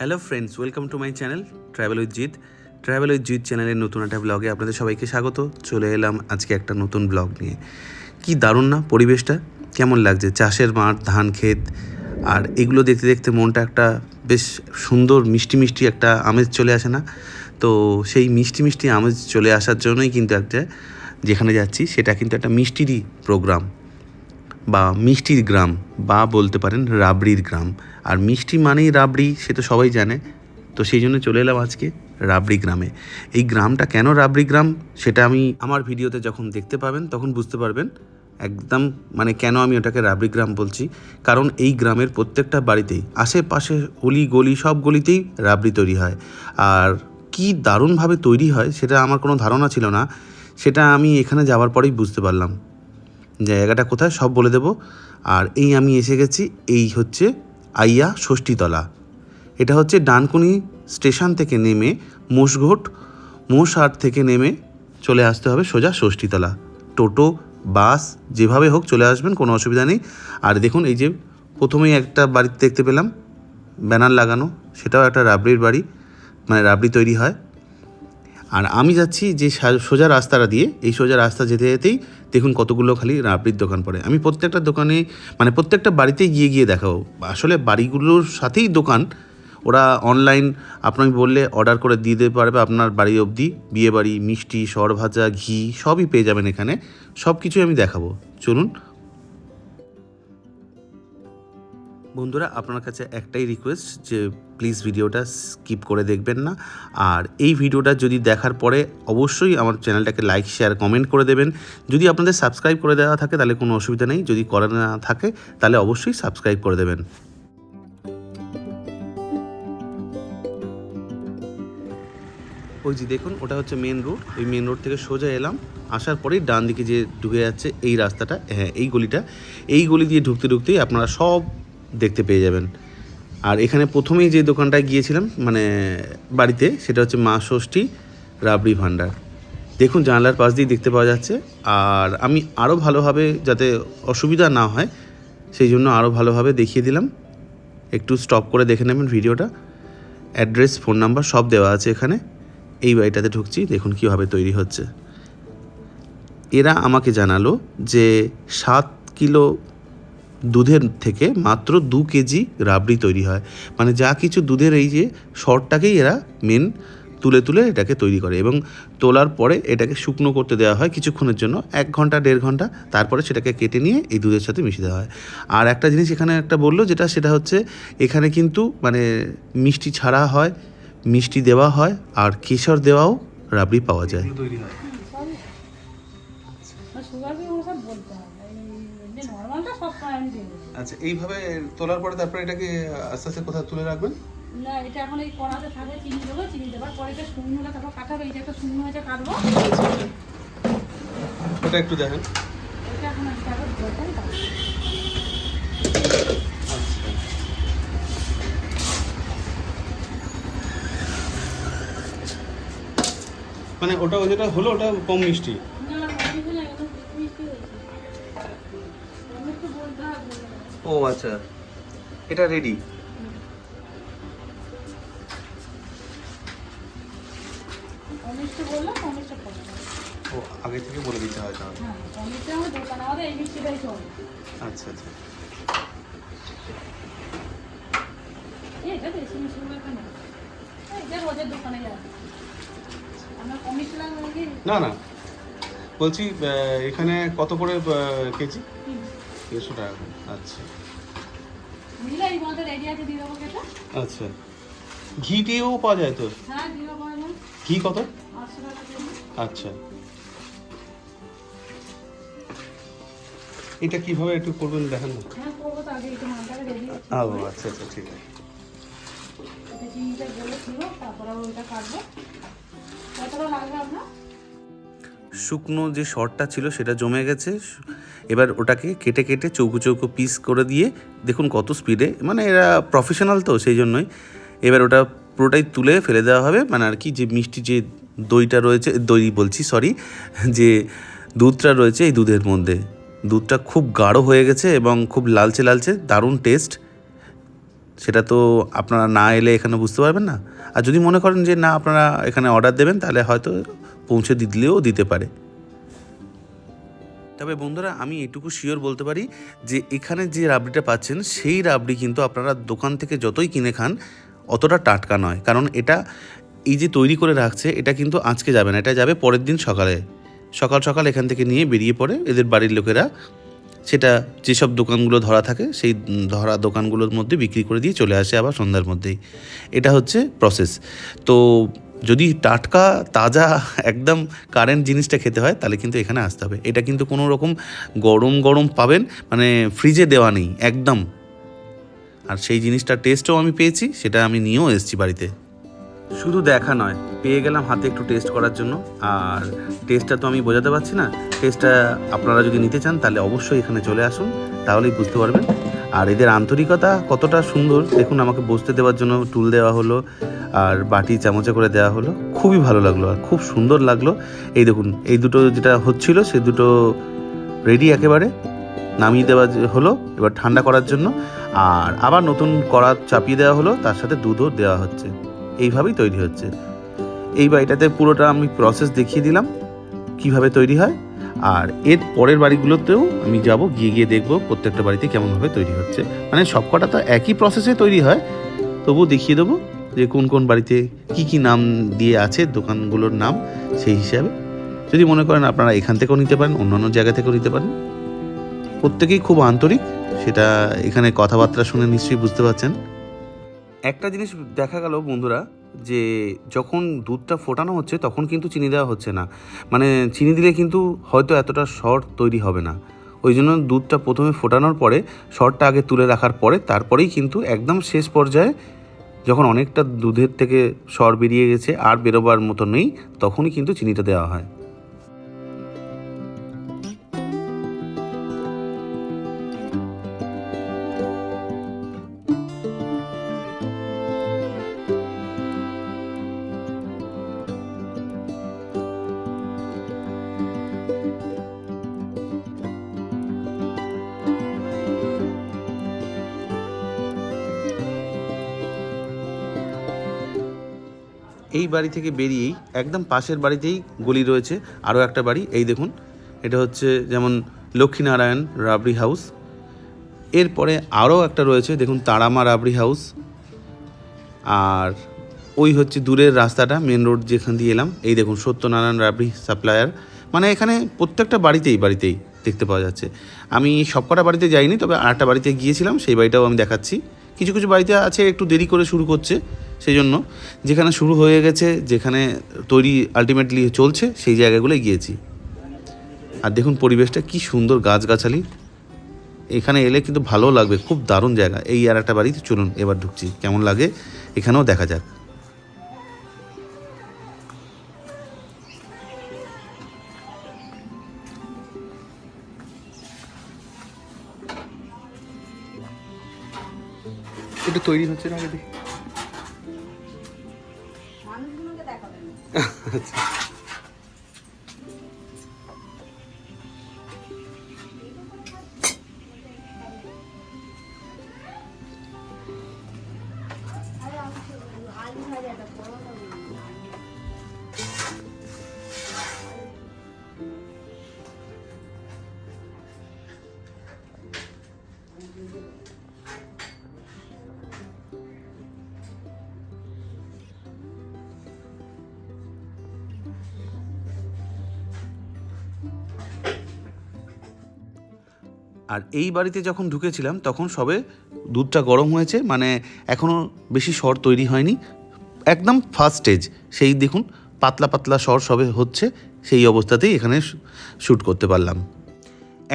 Hello friends, welcome to my channel travel with Jit. Travel with Jit চ্যানেলের নতুন একটা ব্লগে আপনাদের সবাইকে স্বাগত। চলে এলাম আজকে একটা নতুন ব্লগ নিয়ে। কি দারুণ না পরিবেশটা? কেমন লাগছে? চাষের মাঠ, ধান ক্ষেত, আর এগুলো দেখতে দেখতে মনটা একটা বেশ সুন্দর, মিষ্টি মিষ্টি একটা আমেজ চলে আসে না? তো সেই মিষ্টি মিষ্টি আমেজ চলে আসার জন্যই কিন্তু একটা, যেখানে যাচ্ছি, সেটা কিন্তু একটা মিষ্টিরই প্রোগ্রাম বা মিষ্টির গ্রাম বা বলতে পারেন রাবড়ির গ্রাম। আর মিষ্টি মানেই রাবড়ি, সে তো সবাই জানে। তো সেই জন্য চলে এলাম আজকে রাবড়ি গ্রামে। এই গ্রামটা কেন রাবড়ি গ্রাম, সেটা আমি আমার ভিডিওতে যখন দেখতে পাবেন, তখন বুঝতে পারবেন। একদম মানে কেন আমি ওটাকে রাবড়ি গ্রাম বলছি। কারণ এই গ্রামের প্রত্যেকটা বাড়িতেই, আশেপাশে অলি, গলি, সব গলিতেই রাবড়ি তৈরি হয়। আর কি দারুণভাবে তৈরি হয়, সেটা আমার কোনো ধারণা ছিল না। সেটা আমি এখানে যাওয়ার পরেই বুঝতে পারলাম। জায়গাটা কোথায় সব বলে দেব। আর এই আমি এসে গেছি, এই হচ্ছে আইয়া ষষ্ঠীতলা। এটা হচ্ছে ডানকুনি স্টেশন থেকে নেমে মোষঘোট মোষহাট থেকে নেমে চলে আসতে হবে সোজা ষষ্ঠীতলা। টোটো, বাস, যেভাবে হোক চলে আসবেন, কোনো অসুবিধা নেই। আর দেখুন, এই যে প্রথমেই একটা বাড়িতে দেখতে পেলাম, ব্যানার লাগানো, সেটাও একটা রাবড়ির বাড়ি মানে রাবড়ি তৈরি হয়। আর আমি যাচ্ছি যে সোজা রাস্তাটা দিয়ে, এই সোজা রাস্তা যেতে যেতেই দেখুন কতগুলো খালি রাবড়ির দোকান পড়ে। আমি প্রত্যেকটা দোকানে মানে প্রত্যেকটা বাড়িতে গিয়ে গিয়ে দেখাবো। আসলে বাড়িগুলোর সাথেই দোকান। ওরা অনলাইন আপনাকে বললে অর্ডার করে দিয়ে দিতে পারবে আপনার বাড়ি অবধি। বিয়েবাড়ি, মিষ্টি সর ভাজা ঘি সবই পেয়ে যাবেন এখানে। সব কিছুই আমি দেখাবো। চলুন বন্ধুরা, আপনার কাছে একটাই রিকোয়েস্ট যে প্লিজ ভিডিওটা স্কিপ করে দেখবেন না। আর এই ভিডিওটা যদি দেখার পরে অবশ্যই আমার চ্যানেলটাকে লাইক শেয়ার কমেন্ট করে দেবেন। যদি আপনাদের সাবস্ক্রাইব করে দেওয়া থাকে, তাহলে কোনো অসুবিধা নেই। যদি করা না থাকে, তাহলে অবশ্যই সাবস্ক্রাইব করে দেবেন। ওই যে দেখুন, ওটা হচ্ছে মেন রোড ওই মেন রোড থেকে সোজা এলাম। আসার পরেই ডান দিকে যে ঢুকে যাচ্ছে, এই রাস্তাটা হ্যাঁ এই গলিটা। এই গলি দিয়ে ঢুকতে ঢুকতেই আপনারা সব দেখতে পেয়ে যাবেন। আর এখানে প্রথমেই যে দোকানটায় গিয়েছিলাম মানে বাড়িতে, সেটা হচ্ছে মা ষষ্ঠী রাবড়ি ভাণ্ডার। দেখুন, জানলার পাশ দিয়ে দেখতে পাওয়া যাচ্ছে। আর আমি আরও ভালোভাবে, যাতে অসুবিধা না হয়, সেই জন্য আরও ভালোভাবে দেখিয়ে দিলাম। একটু স্টপ করে দেখে নেবেন ভিডিওটা। অ্যাড্রেস ফোন নাম্বার সব দেওয়া আছে এখানে। এই বাড়িটাতে ঢুকছি, দেখুন কীভাবে তৈরি হচ্ছে। এরা আমাকে জানালো যে সাত কিলো দুধের থেকে মাত্র দু কেজি রাবড়ি তৈরি হয়। মানে যা কিছু দুধের এই যে শর্টটাকেই এরা মেন তুলে তুলে এটাকে তৈরি করে এবং তোলার পরে এটাকে শুকনো করতে দেওয়া হয় কিছুক্ষণের জন্য, এক ঘণ্টা, দেড় ঘণ্টা, তারপরে সেটাকে কেটে নিয়ে এই দুধের সাথে মিশিয়ে দেওয়া হয়। আর একটা জিনিস এখানে একটা বলল যেটা, সেটা হচ্ছে এখানে কিন্তু মানে মিষ্টি ছাড়া হয়, মিষ্টি দেওয়া হয় আর কেশর দেওয়াও রাবড়ি পাওয়া যায়। আচ্ছা এইভাবে তোলার পরে তারপরে এটাকে আস্তে আস্তে কোথাও তুলে রাখবেন? না এটা এখন এই কড়াতে থাকবে চিনি দেবো চিনি দেবার পরে এটা শুকনো হলে তারপর কাটাবে যে একটা শুকনো হয়েছে কাটবো। ওটা একটু দেখেন। এটা এখন একটা মানে ওটা ওই যেটা হলো ওটা কম মিষ্টি। ও আচ্ছা। এটা রেডি ও আগে থেকে বলে দিতে হয় তাহলে। হ্যাঁ আচ্ছা আচ্ছা। না না। বলছি এখানে কত করে কেজি? দেড়শো টাকা করে। আচ্ছা। আচ্ছা। ঘি দিয়েও পাওয়া যায় তো? হ্যাঁ ঘি কত? আচ্ছা। এটা কীভাবে একটু করবেন দেখেন না? হ্যাঁ আচ্ছা আচ্ছা ঠিক আছে। চিনিটা বলে ছিল তারপরে ওইটা কাটবো। কতটা লাগবে আপনার? শুকনো যে শর্টটা ছিল সেটা জমে গেছে। এবার ওটাকে কেটে কেটে চৌকো চৌকো পিস করে দিয়ে, দেখুন কত স্পিডে মানে এরা প্রফেশনাল তো সেই জন্যই। এবার ওটা পুরোটাই তুলে ফেলে দেওয়া হবে। মানে আর কি যে মিষ্টি যে দইটা রয়েছে, দই বলছি সরি যে দুধটা রয়েছে এই দুধের মধ্যে। দুধটা খুব গাঢ় হয়ে গেছে এবং খুব লালচে লালচে, দারুণ টেস্ট সেটা তো আপনারা না এলে এখানে বুঝতে পারবেন না। আর যদি মনে করেন যে না, আপনারা এখানে অর্ডার দেবেন, তাহলে হয়তো পৌঁছে দিলেও দিতে পারে। তবে বন্ধুরা, আমি এটুকু শিওর বলতে পারি যে, এখানে যে রাবড়িটা পাচ্ছেন, সেই রাবড়ি কিন্তু আপনারা দোকান থেকে যতই কিনে খান, অতটা টাটকা নয়। কারণ এটা এই যে তৈরি করে রাখছে, এটা কিন্তু আজকে যাবে না, এটা যাবে পরের দিন সকালে। সকাল সকাল এখান থেকে নিয়ে বেরিয়ে পড়ে এদের বাড়ির লোকেরা। সেটা যেসব দোকানগুলো ধরা থাকে, সেই ধরা দোকানগুলোর মধ্যে বিক্রি করে দিয়ে চলে আসে আবার সন্ধ্যার মধ্যেই। এটা হচ্ছে প্রসেস তো যদি টাটকা, তাজা, একদম কারেন্ট জিনিসটা খেতে হয়, তাহলে কিন্তু এখানে আসতে হবে। এটা কিন্তু কোনো রকম গরম গরম পাবেন মানে ফ্রিজে দেওয়া নেই, একদম। আর সেই জিনিসটার টেস্টও আমি পেয়েছি, সেটা আমি নিয়েও এসেছি বাড়িতে। শুধু দেখা নয়, পেয়ে গেলাম হাতে একটু টেস্ট করার জন্য। আর টেস্টটা তো আমি বোঝাতে পারছি না। টেস্টটা আপনারা যদি নিতে চান, তাহলে অবশ্যই এখানে চলে আসুন, তাহলেই বুঝতে পারবেন। আর এদের আন্তরিকতা কতটা সুন্দর, দেখুন আমাকে বসতে দেওয়ার জন্য টুল দেওয়া হলো, আর বাটি চামচে করে দেওয়া হলো। খুবই ভালো লাগল আর খুব সুন্দর লাগল। এই দেখুন, এই দুটো যেটা হচ্ছিল, সে দুটো রেডি একেবারে, নামিয়ে দেওয়া হলো, এবার ঠান্ডা করার জন্য। আর আবার নতুন কড়া চাপিয়ে দেওয়া হলো, তার সাথে দুধও দেওয়া হচ্ছে। এইভাবেই তৈরি হচ্ছে। এই বাড়িটাতে পুরোটা আমি প্রসেস দেখিয়ে দিলাম, কীভাবে তৈরি হয়। আর এর পরের বাড়িগুলোতেও আমি যাব, গিয়ে গিয়ে দেখব প্রত্যেকটা বাড়িতে কেমনভাবে তৈরি হচ্ছে। মানে সবকটা তো একই প্রসেসে তৈরি হয়। তবু দেখিয়ে দেবো যে কোন কোন বাড়িতে কি কি নাম দিয়ে আছে, দোকানগুলোর নাম সেই হিসাবে। যদি মনে করেন আপনারা এখান থেকেও নিতে পারেন, অন্যান্য জায়গা থেকেও নিতে পারেন। প্রত্যেকেই খুব আন্তরিক, সেটা এখানে কথাবার্তা শুনে নিশ্চয়ই বুঝতে পারছেন। একটা জিনিস দেখা গেল বন্ধুরা যে যখন দুধটা ফোটানো হচ্ছে তখন কিন্তু চিনি দেওয়া হচ্ছে না। মানে চিনি দিলে কিন্তু হয়তো এতটা শর্ট তৈরি হবে না। ওই জন্য দুধটা প্রথমে ফোটানোর পরে শর্টটা আগে তুলে রাখার পরে তারপরেই কিন্তু একদম শেষ পর্যায়ে যখন অনেকটা দুধের থেকে সর বেরিয়ে গেছে আর বেরোবার মতো নেই তখনই কিন্তু চিনিটা দেওয়া হয়। এই বাড়ি থেকে বেরিয়েই একদম পাশের বাড়িতেই গলি রয়েছে, আরও একটা বাড়ি, এই দেখুন। এটা হচ্ছে যেমন লক্ষ্মীনারায়ণ রাবড়ি হাউস। এরপরে আরও একটা রয়েছে, দেখুন, তারামা রাবড়ি হাউস। আর ওই হচ্ছে দূরের রাস্তাটা, মেন রোড যেখান দিয়ে এলাম। এই দেখুন, সত্যনারায়ণ রাবড়ি সাপ্লায়ার। মানে এখানে প্রত্যেকটা বাড়িতেই বাড়িতেই দেখতে পাওয়া যাচ্ছে। আমি সবকটা বাড়িতে যাইনি, তবে আরেকটা বাড়িতে গিয়েছিলাম, সেই বাড়িটাও আমি দেখাচ্ছি। কিছু কিছু বাড়িতে আছে একটু দেরি করে শুরু করছে সেই জন্য যেখানে শুরু হয়ে গেছে, যেখানে তৈরি আলটিমেটলি চলছে, সেই জায়গাগুলোয় গিয়েছি আর দেখুন পরিবেশটা কি সুন্দর গাছগাছালি। এখানে এলে কিন্তু ভালো লাগবে, খুব দারুণ জায়গা। এই আর একটা বাড়িতে চলুন, এবার ঢুকছি। কেমন লাগে, এখানেও দেখা যাক। তৈরি হচ্ছে না দেখি আচ্ছা। আর এই বাড়িতে যখন ঢুকেছিলাম, তখন সবে দুধটা গরম হয়েছে মানে এখনও বেশি স্বর তৈরি হয়নি। একদম ফার্স্ট স্টেজ সেই দেখুন, পাতলা পাতলা স্বর সবে হচ্ছে, সেই অবস্থাতেই এখানে শ্যুট করতে পারলাম।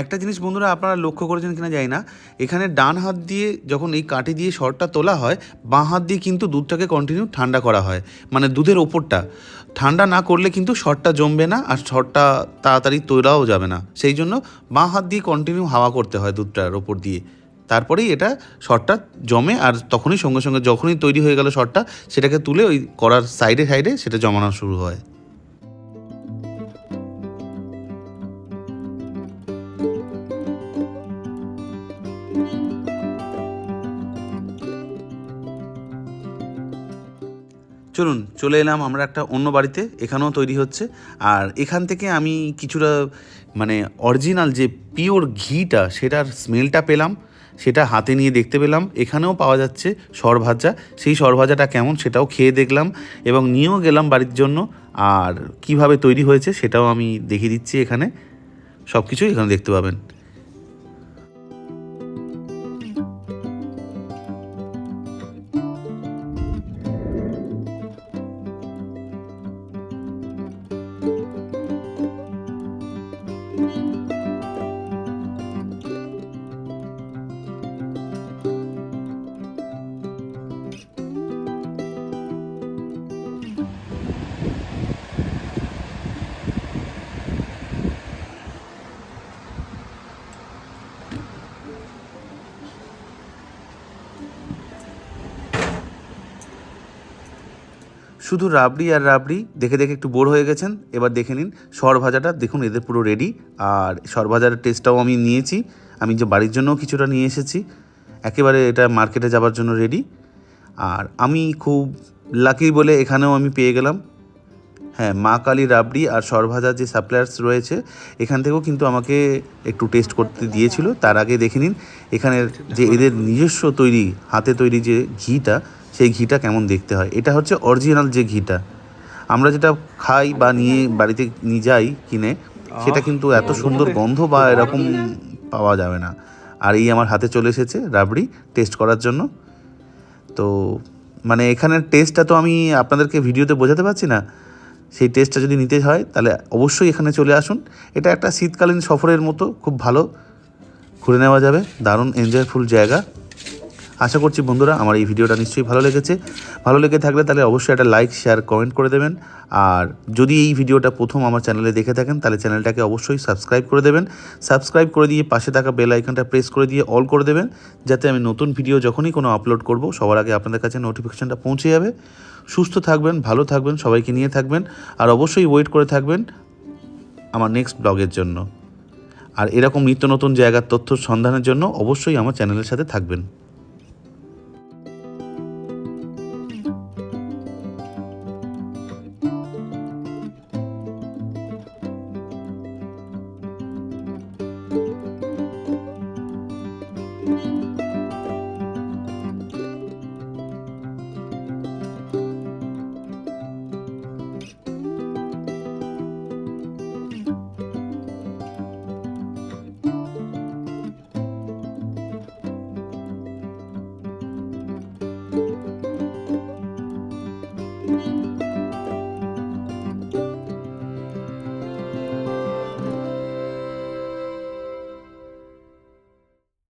একটা জিনিস বন্ধুরা আপনারা লক্ষ্য করেছেন কিনা জানি না, এখানে ডান হাত দিয়ে যখন এই কাঠি দিয়ে শরটা তোলা হয়, বাঁ হাত দিয়ে কিন্তু দুধটাকে কন্টিনিউ ঠান্ডা করা হয় মানে দুধের ওপরটা। ঠান্ডা না করলে কিন্তু শরটা জমবে না আর শরটা তাড়াতাড়ি তোলাও যাবে না। সেই জন্য বাঁ হাত দিয়ে কন্টিনিউ হাওয়া করতে হয় দুধটার ওপর দিয়ে। তারপরেই এটা শরটা জমে আর তখনই সঙ্গে সঙ্গে যখনই তৈরি হয়ে গেল শরটা, সেটাকে তুলে ওই করার সাইডে সাইডে সেটা জমানো শুরু হয়। চলুন চলে এলাম, আমরা একটা অন্য বাড়িতে, এখানেও তৈরি হচ্ছে। আর এখান থেকে আমি কিছুটা মানে অরিজিনাল যে পিওর ঘিটা, সেটার স্মেলটা পেলাম, সেটা হাতে নিয়ে দেখতে পেলাম। এখানেও পাওয়া যাচ্ছে সরভাজা। সেই সরভাজাটা কেমন সেটাও খেয়ে দেখলাম এবং নিয়েও গেলাম বাড়ির জন্য। আর কীভাবে তৈরি হয়েছে সেটাও আমি দেখিয়ে দিচ্ছি এখানে। সব কিছুই এখানে দেখতে পাবেন। শুধু রাবড়ি আর রাবড়ি দেখে দেখে একটু বোর হয়ে গেছেন। এবার দেখে নিন, সর ভাজাটা, দেখুন এদের পুরো রেডি আর সর ভাজার টেস্টটাও আমি নিয়েছি। আমি যে বাড়ির জন্যও কিছুটা নিয়ে এসেছি, একেবারে এটা মার্কেটে যাবার জন্য রেডি আর আমি খুব লাকি বলে এখানেও আমি পেয়ে গেলাম। হ্যাঁ মা কালী রাবড়ি আর সরভাজার যে সাপ্লায়ার্স রয়েছে, এখান থেকেও কিন্তু আমাকে একটু টেস্ট করতে দিয়েছিল। তার আগে দেখে নিন, এখানের যে এদের নিজস্ব তৈরি, হাতে তৈরি যে ঘিটা সেই ঘিটা কেমন দেখতে হয়? এটা হচ্ছে অরিজিনাল যে ঘিটা। আমরা যেটা খাই বা নিয়ে বাড়িতে নিয়ে যাই কিনে সেটা কিন্তু এত সুন্দর গন্ধ বা এরকম পাওয়া যাবে না। আর এই আমার হাতে চলে এসেছে রাবড়ি টেস্ট করার জন্য। তো মানে এখানের টেস্টটা তো আমি আপনাদেরকে ভিডিওতে বোঝাতে পারছি না। সেই টেস্টটা যদি নিতে হয় তাহলে অবশ্যই এখানে চলে আসুন। এটা একটা শীতকালীন সফরের মতো খুব ভালো। ঘুরে নেওয়া যাবে। দারুণ এনজয়ফুল জায়গা। আশা করছি বন্ধুরা আমার এই ভিডিওটা নিশ্চয়ই ভালো লেগেছে। ভালো লেগে থাকলে তাহলে অবশ্যই একটা লাইক শেয়ার কমেন্ট করে দেবেন। আর যদি এই ভিডিওটা প্রথম আমার চ্যানেলে দেখে থাকেন, তাহলে চ্যানেলটাকে অবশ্যই সাবস্ক্রাইব করে দেবেন। সাবস্ক্রাইব করে দিয়ে পাশে থাকা বেল আইকনটা প্রেস করে দিয়ে অল করে দেবেন, যাতে আমি নতুন ভিডিও যখনই কোনো আপলোড করব, সবার আগে আপনাদের কাছে নোটিফিকেশনটা পৌঁছে যাবে। সুস্থ থাকবেন, ভালো থাকবেন, সবাইকে নিয়ে থাকবেন, আর অবশ্যই ওয়েট করে থাকবেন আমার নেক্সট ব্লগের জন্য। আর এরকম নিত্য নতুন জায়গার তথ্য সন্ধানের জন্য অবশ্যই আমার চ্যানেলের সাথে থাকবেন।